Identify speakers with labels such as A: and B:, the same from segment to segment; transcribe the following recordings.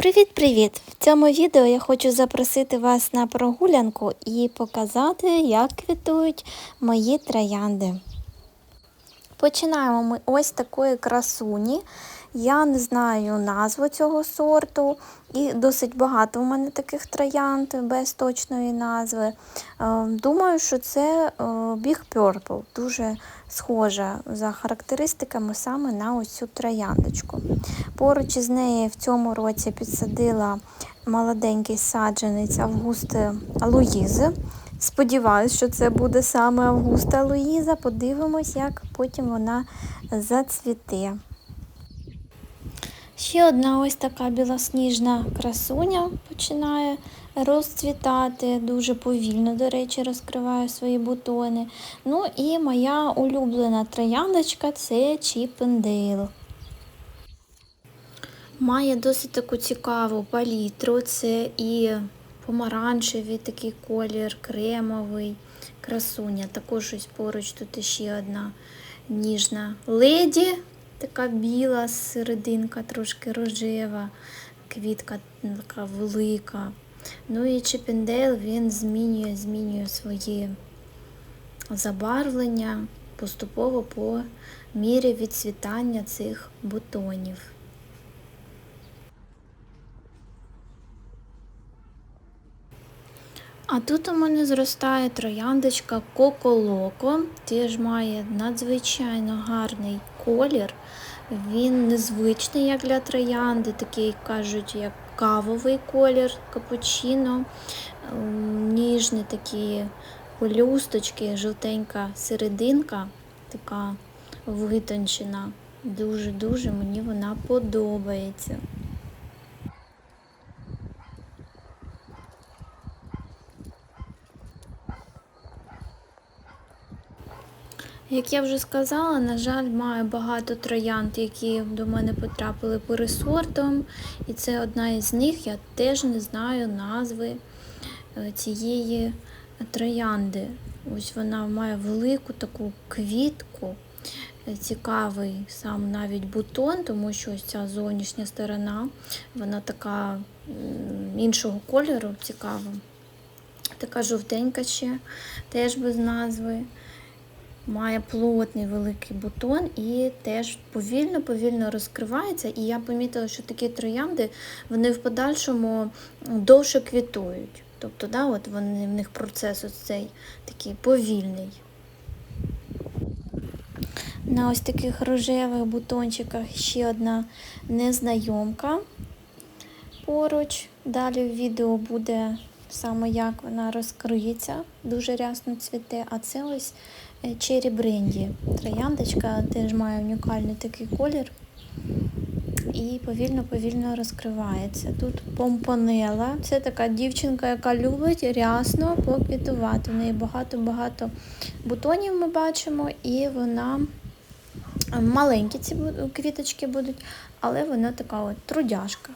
A: Привіт-привіт! В цьому відео я хочу запросити вас на прогулянку і показати, як квітують мої троянди. Починаємо ми ось такої красуні. Я не знаю назву цього сорту, і досить багато у мене таких троянд без точної назви. Е, Думаю, що це е, Big Purple, дуже схожа за характеристиками саме на ось цю трояндочку. Поруч із нею в цьому році підсадила молоденький саджанець Августи Луїзи. Сподіваюсь, що це буде саме Августа Луїза. Подивимось, як потім вона зацвіте. Ще одна ось така білосніжна красуня починає розцвітати, дуже повільно, до речі, розкриває свої бутони. Ну і моя улюблена трояндочка це Чіпендейл. Має досить таку цікаву палітру. Це і помаранчевий такий колір, кремовий, красуня. Також ось поруч тут ще одна ніжна леді, така біла серединка, трошки рожева, квітка така велика. Ну і Чіпендейл він змінює, змінює свої забарвлення поступово по мірі відцвітання цих бутонів. А тут у мене зростає трояндочка Коко-Локо, теж має надзвичайно гарний колір. Він незвичний, як для троянди, такий кажуть, як кавовий колір, капучино, ніжні такі пелюсточки, жовтенька серединка, така витончена. Дуже-дуже мені вона подобається. Як я вже сказала, на жаль, маю багато троянд, які до мене потрапили пересортом, і це одна із них. Я теж не знаю назви е, цієї троянди. Ось вона має велику таку квітку, е, цікавий сам навіть бутон, тому що ось ця зовнішня сторона, вона така іншого кольору цікава. Така жовтенька ще, теж без назви. Має плотний великий бутон і теж повільно-повільно розкривається. І я помітила, що такі троянди вони в подальшому довше квітують. Тобто, да, от вони, в них процес ось цей такий повільний. На ось таких рожевих бутончиках ще одна незнайомка поруч. Далі в відео буде саме як вона розкриється, дуже рясно цвіте. А це ось Черрі Бренді. Трояндочка теж має унікальний такий колір і повільно-повільно розкривається. Тут помпонела. Це така дівчинка, яка любить рясно поквітувати. В неї багато-багато бутонів ми бачимо, і вона маленькі ці квіточки будуть, але вона така от трудяшка.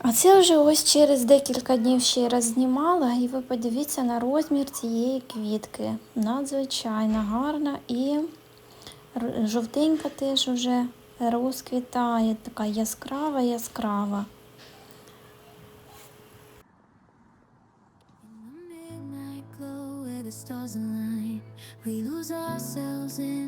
A: А це вже ось через декілька днів ще раз знімала, і ви подивіться на розмір цієї квітки. Надзвичайно гарна і жовтенька теж вже розквітає, така яскрава, яскрава. We lose ourselves in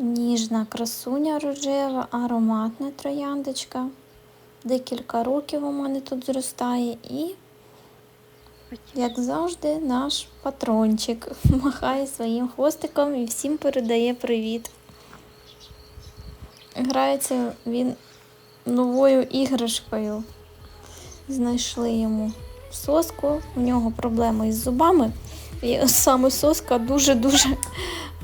A: Ніжна красуня рожева, ароматна трояндочка. Декілька років у мене тут зростає і, як завжди, наш патрончик махає своїм хвостиком і всім передає привіт. Грається він новою іграшкою. Знайшли йому соску, у нього проблеми із зубами. І саме соска дуже-дуже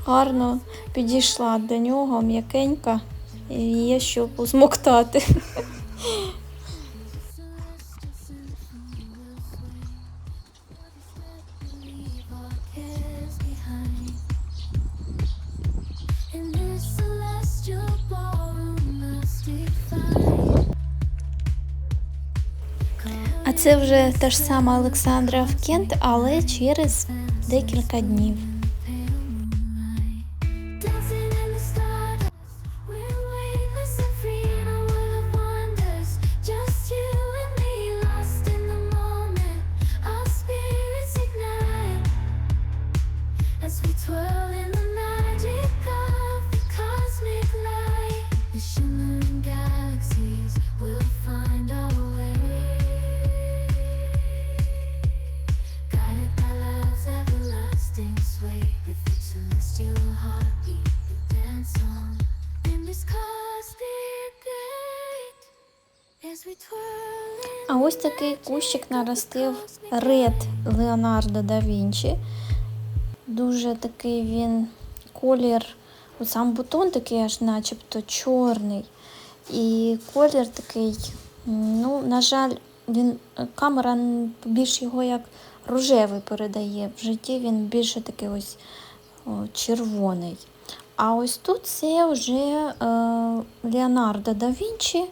A: гарно підійшла до нього, м'якенька. і є що. А це вже та ж сама Олександра Авкент, але через декілька днів. А ось такий кущик наростив ред Леонардо да Вінчі. Дуже такий він колір, от сам бутон такий аж начебто чорний. І колір такий, ну, на жаль, він, камера більш його як рожевий передає. В житті він більше такий ось о, червоний. А ось тут це вже е, Леонардо да Вінчі,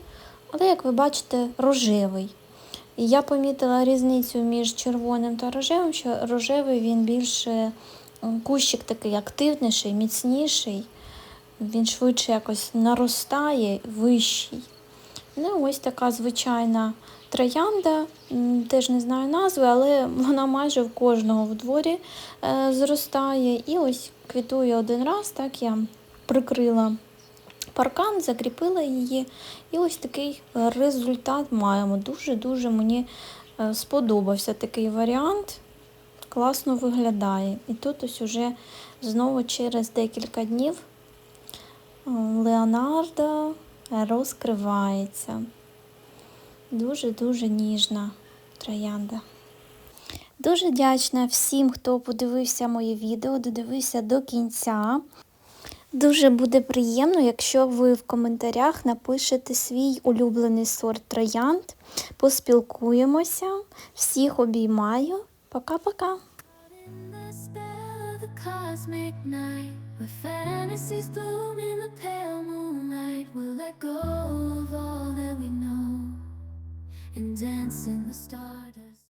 A: але, як ви бачите, рожевий. Я помітила різницю між червоним та рожевим, що рожевий він більше кущик такий активніший, міцніший, він швидше якось наростає, вищий. Ну, ось така звичайна троянда, теж не знаю назви, але вона майже в кожного в дворі е, зростає. І ось квітує один раз, так я прикрила паркан, закріпила її. І ось такий результат маємо. Дуже-дуже мені е, сподобався такий варіант. Класно виглядає. І тут ось уже знову через декілька днів е, Леонардо розкривається. Дуже-дуже ніжна троянда. Дуже вдячна всім, хто подивився моє відео, додивився до кінця. Дуже буде приємно, якщо ви в коментарях напишете свій улюблений сорт троянд. Поспілкуємося. Всіх обіймаю. Пока-пока.
B: and dance the stars.